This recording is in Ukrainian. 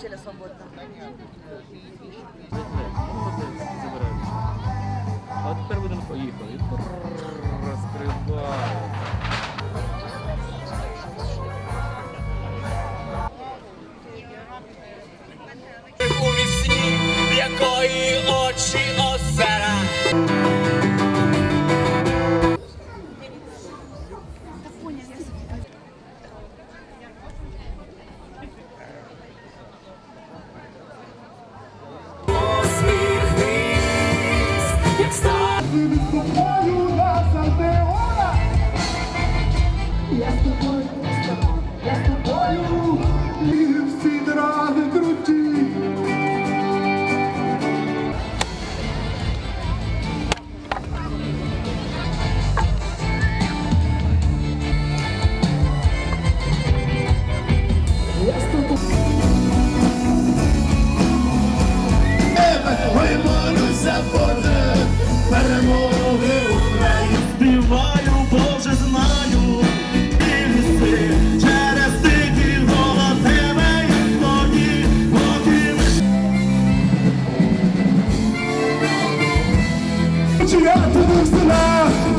качеля свободна. А тепер будемо поїхали. Розкриваємо. у місці, в якої тобою, я з тобою, і всі дороги круті. Я з тобою. Вимолюся, Чи я тобі в?